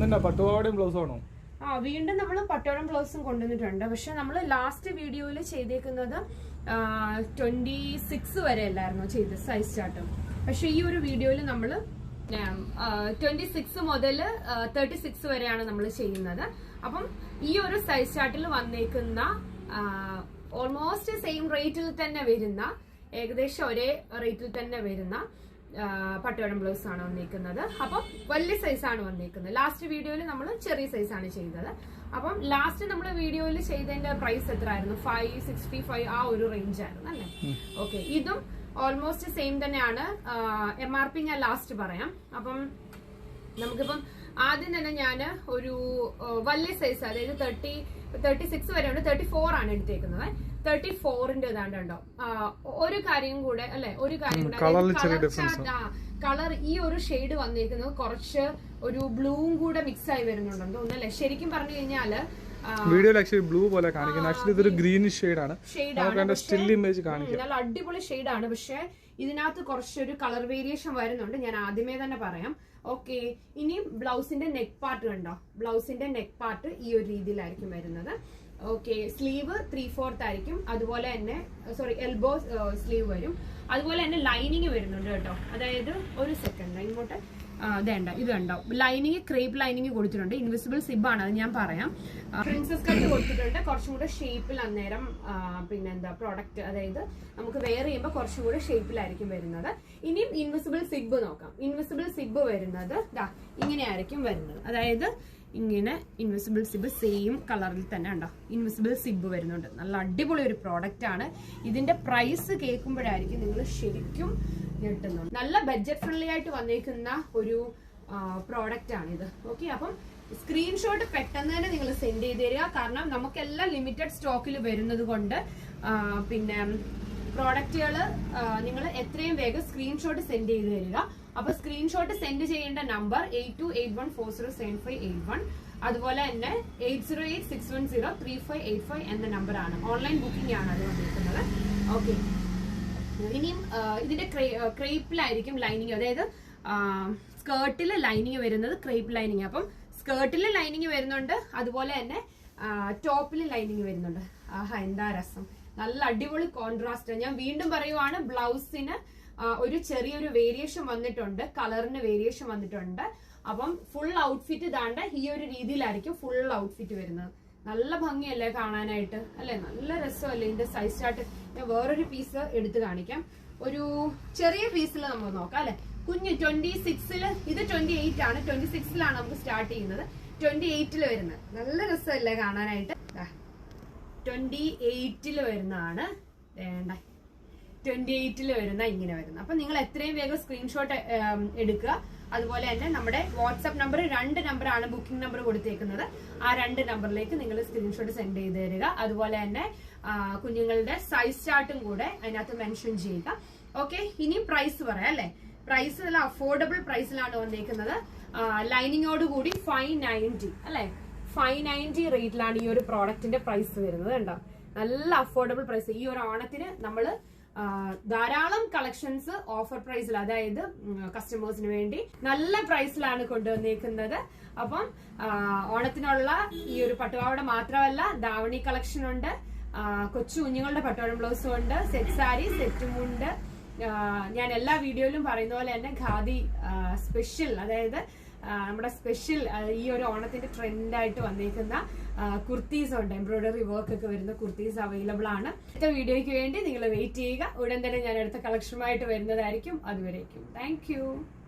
പട്ടുപാവാടയും ബ്ലൗസും ആണോ? ആ വീണ്ടും നമ്മൾ പട്ടോളം ബ്ലൗസും കൊണ്ടുവന്നിട്ടുണ്ട്. പക്ഷെ നമ്മൾ ലാസ്റ്റ് വീഡിയോയിൽ ചെയ്തേക്കുന്നത് ട്വന്റി സിക്സ് വരെ അല്ലായിരുന്നു ചെയ്ത് സൈസ് ചാർട്ടും പക്ഷെ ഈ ഒരു വീഡിയോയിൽ നമ്മൾ ട്വന്റി സിക്സ് മുതൽ തേർട്ടി സിക്സ് വരെയാണ് നമ്മൾ ചെയ്യുന്നത്. അപ്പം ഈ ഒരു സൈസ് ചാർട്ടിൽ വന്നേക്കുന്ന ഓൾമോസ്റ്റ് സെയിം റേറ്റിൽ തന്നെ വരുന്ന ഏകദേശം ഒരേ റേറ്റിൽ തന്നെ വരുന്ന പട്ടുവടം ബ്ലൗസ് ആണ് വന്നിരിക്കുന്നത്. അപ്പം വലിയ സൈസ് ആണ് വന്നിരിക്കുന്നത്. ലാസ്റ്റ് വീഡിയോയിൽ നമ്മൾ ചെറിയ സൈസ് ആണ് ചെയ്തത്. അപ്പം ലാസ്റ്റ് നമ്മൾ വീഡിയോയിൽ ചെയ്തതിന്റെ പ്രൈസ് എത്രയായിരുന്നു? ഫൈവ് സിക്സ്റ്റി ഫൈവ് ആ ഒരു റേഞ്ച് ആയിരുന്നു അല്ലേ? ഓക്കെ ഇതും ഓൾമോസ്റ്റ് സെയിം തന്നെയാണ്. എം ആർ പി ഞാൻ ലാസ്റ്റ് പറയാം. അപ്പം നമുക്കിപ്പം ആദ്യം തന്നെ ഞാൻ ഒരു വലിയ സൈസ് അതായത് തേർട്ടി തേർട്ടി സിക്സ് വരെ ഉണ്ട് തേർട്ടി ഫോർ ആണ് എടുത്തേക്കുന്നത്. തേർട്ടി ഫോറിന്റെ ഇതാണ്ടുണ്ടോ ഒരു കാര്യം കൂടെ അല്ലെ? ഒരു കാര്യം കൂടെ. കളർ ഈ ഒരു ഷെയ്ഡ് വന്നിരിക്കുന്നത് കുറച്ച് ഒരു ബ്ലൂവും കൂടെ മിക്സ് ആയി വരുന്നുണ്ടെന്ന് തോന്നുന്നല്ലേ ശരിക്കും പറഞ്ഞു കഴിഞ്ഞാൽ വീഡിയോയിൽ ആക്ച്വലി ബ്ലൂ പോലെ കാണിക്കുന്നത് ആക്ച്വലി ഇതൊരു ഗ്രീനിഷ് ഷെയ്ഡാണ് ആണ്. അതിന്റെ സ്റ്റിൽ ഇമേജ് കാണിക്കാം. ഉം, നല്ല അടിപൊളി ഷെയ്ഡാണ് പക്ഷെ ഇതിനകത്ത് കുറച്ചൊരു കളർ വേരിയേഷൻ വരുന്നുണ്ട്. ഞാൻ ആദ്യമേ തന്നെ പറയാം. ഓക്കെ ഇനി ബ്ലൗസിന്റെ നെക്ക് പാർട്ട് കണ്ടോ? ബ്ലൗസിന്റെ നെക്ക് പാർട്ട് ഈ ഒരു രീതിയിലായിരിക്കും വരുന്നത്. ഓക്കെ സ്ലീവ് ത്രീ ഫോർത്ത് ആയിരിക്കും. അതുപോലെ തന്നെ സോറി എൽബോ സ്ലീവ് വരും. അതുപോലെ തന്നെ ലൈനിങ് വരുന്നുണ്ട് കേട്ടോ. അതായത് ഒരു സെക്കൻഡ് ഇങ്ങോട്ട്. ഇതേണ്ട ഇത് കണ്ടോ ലൈനിങ് ക്രേപ്പ് ലൈനിങ് കൊടുത്തിട്ടുണ്ട്. ഇൻവിസിബിൾ സിബ് ആണ് അത് ഞാൻ പറയാം. പ്രിൻസസ് കട്ട് കൊടുത്തിട്ടുണ്ട്. കുറച്ചും കൂടെ ഷേപ്പിൽ അന്നേരം പിന്നെ പിന്നെന്താ പ്രോഡക്റ്റ് അതായത് നമുക്ക് വെയർ ചെയ്യുമ്പോൾ കുറച്ചും കൂടെ ഷേപ്പിലായിരിക്കും വരുന്നത്. ഇനിയും ഇൻവിസിബിൾ സിബ് നോക്കാം. ഇൻവിസിബിൾ സിബ് വരുന്നത് ദാ ഇങ്ങനെയായിരിക്കും വരുന്നത്. അതായത് ഇങ്ങനെ ഇൻവിസിബിൾ സിബ് സെയിം കളറിൽ തന്നെ ഉണ്ടോ ഇൻവിസിബിൾ സിബ് വരുന്നുണ്ട്. നല്ല അടിപൊളി ഒരു പ്രോഡക്റ്റ് ആണ്. ഇതിന്റെ പ്രൈസ് കേൾക്കുമ്പോഴായിരിക്കും നിങ്ങൾ ശരിക്കും ഞെട്ടുന്നുണ്ട് നല്ല ബഡ്ജറ്റ് ഫ്രണ്ട്ലി ആയിട്ട് വന്നേക്കുന്ന ഒരു പ്രോഡക്റ്റ് ആണിത്. ഓക്കെ അപ്പം സ്ക്രീൻഷോട്ട് പെട്ടെന്ന് തന്നെ നിങ്ങൾ സെൻഡ് ചെയ്ത് തരിക. കാരണം നമുക്കെല്ലാം ലിമിറ്റഡ് സ്റ്റോക്കിൽ വരുന്നത് കൊണ്ട് പിന്നെ പ്രോഡക്റ്റുകൾ നിങ്ങൾ എത്രയും വേഗം സ്ക്രീൻഷോട്ട് സെൻഡ് ചെയ്ത് തരിക. അപ്പൊ സ്ക്രീൻഷോട്ട് സെൻഡ് ചെയ്യേണ്ട number eight two eight one four zero seven five eight one അതുപോലെ തന്നെ eight zero eight six one zero three five eight five എന്ന നമ്പറാണ് ഓൺലൈൻ ബുക്കിംഗ് ആണ് അത് വന്നിരിക്കുന്നത് ഓക്കെ ഇനിയും ആ, ഇതിന്റെ ക്രേപ്പിലായിരിക്കും ലൈനിങ് അതായത് സ്കേർട്ടിൽ ലൈനിങ് വരുന്നത് ക്രേപ്പ് ലൈനിങ് അപ്പം സ്കേർട്ടിൽ ലൈനിങ് വരുന്നുണ്ട് അതുപോലെ തന്നെ ടോപ്പിൽ ലൈനിങ് വരുന്നുണ്ട്. ആഹാ എന്താ രസം. നല്ല അടിപൊളി കോൺട്രാസ്റ്റ് ഞാൻ വീണ്ടും പറയുവാണ് ബ്ലൗസിന് ഒരു ചെറിയൊരു വേരിയേഷൻ വന്നിട്ടുണ്ട് കളറിന് വേരിയേഷൻ വന്നിട്ടുണ്ട്. അപ്പം ഫുൾ ഔട്ട്ഫിറ്റ് ഇതാണ്ട് ഈ ഒരു രീതിയിലായിരിക്കും ഫുൾ ഔട്ട്ഫിറ്റ് വരുന്നത്. നല്ല ഭംഗിയല്ലേ കാണാനായിട്ട്? അല്ലെ? നല്ല രസമല്ലേ ഇതിന്റെ സൈസ് ചാർട്ട് ഞാൻ വേറൊരു പീസ് എടുത്ത് കാണിക്കാം. ഒരു ചെറിയ പീസിൽ നമുക്ക് നോക്കാം അല്ലെ? കുഞ്ഞ് ട്വന്റി സിക്സിൽ ഇത് ട്വന്റി എയ്റ്റ് ആണ്. ട്വന്റി സിക്സിലാണ് നമുക്ക് സ്റ്റാർട്ട് ചെയ്യുന്നത്. ട്വന്റി എയ്റ്റിൽ വരുന്നത്. നല്ല രസമല്ലേ കാണാനായിട്ട്? ട്വന്റി എയ്റ്റിൽ വരുന്നതാണ്. വേണ്ട. ട്വന്റി എയ്റ്റിൽ വരുന്ന ഇങ്ങനെ വരുന്ന. അപ്പൊ നിങ്ങൾ എത്രയും വേഗം സ്ക്രീൻഷോട്ട് എടുക്കുക. അതുപോലെ തന്നെ നമ്മുടെ വാട്സ്ആപ്പ് നമ്പർ രണ്ട് നമ്പറാണ് ബുക്കിംഗ് നമ്പർ കൊടുത്തേക്കുന്നത്. ആ രണ്ട് നമ്പറിലേക്ക് നിങ്ങൾ സ്ക്രീൻഷോട്ട് സെൻഡ് ചെയ്ത് തരിക. അതുപോലെ തന്നെ കുഞ്ഞുങ്ങളുടെ സൈസ് ചാർട്ടും കൂടെ അതിനകത്ത് മെൻഷൻ ചെയ്യുക. ഓക്കെ ഇനി പ്രൈസ് പറയാം അല്ലെ? പ്രൈസ് നല്ല അഫോർഡബിൾ പ്രൈസിലാണ് വന്നേക്കുന്നത്. ലൈനിങ്ങോട് കൂടി ഫൈവ് നയന്റി അല്ലെ? ഫൈവ് നയന്റി റേറ്റിലാണ് ഈ ഒരു പ്രോഡക്റ്റിന്റെ പ്രൈസ് വരുന്നത് കണ്ടോ? നല്ല അഫോർഡബിൾ പ്രൈസ് ഈ ഒരു ഓണത്തിന് നമ്മൾ ആ, ധാരാളം കളക്ഷൻസ് ഓഫർ പ്രൈസിൽ അതായത് കസ്റ്റമേഴ്സിന് വേണ്ടി നല്ല പ്രൈസിലാണ് കൊണ്ടുവന്നേക്കുന്നത്. അപ്പം ഓണത്തിനുള്ള ഈ ഒരു പട്ടുപാവട മാത്രമല്ല ദാവണി കളക്ഷൻ ഉണ്ട് കൊച്ചു കുഞ്ഞുങ്ങളുടെ പട്ടുപാവട ബ്ലൗസും ഉണ്ട് സെറ്റ് സാരി സെറ്റും ഉണ്ട്. ഞാൻ എല്ലാ വീഡിയോയിലും പറയുന്ന പോലെ തന്നെ ഖാദി സ്പെഷ്യൽ അതായത് നമ്മുടെ സ്പെഷ്യൽ ഈ ഒരു ഓണത്തിന്റെ ട്രെൻഡായിട്ട് വന്നേക്കുന്ന കുർത്തീസ് ഉണ്ട്. എംബ്രോയിഡറി വർക്ക് ഒക്കെ വരുന്ന കുർത്തീസ് അവൈലബിൾ ആണ്. അടുത്ത വീഡിയോയ്ക്ക് വേണ്ടി നിങ്ങൾ വെയിറ്റ് ചെയ്യുക. ഉടൻ തന്നെ ഞാൻ അടുത്ത കളക്ഷനുമായിട്ട് വരുന്നതായിരിക്കും. അതുവരേക്കും. താങ്ക്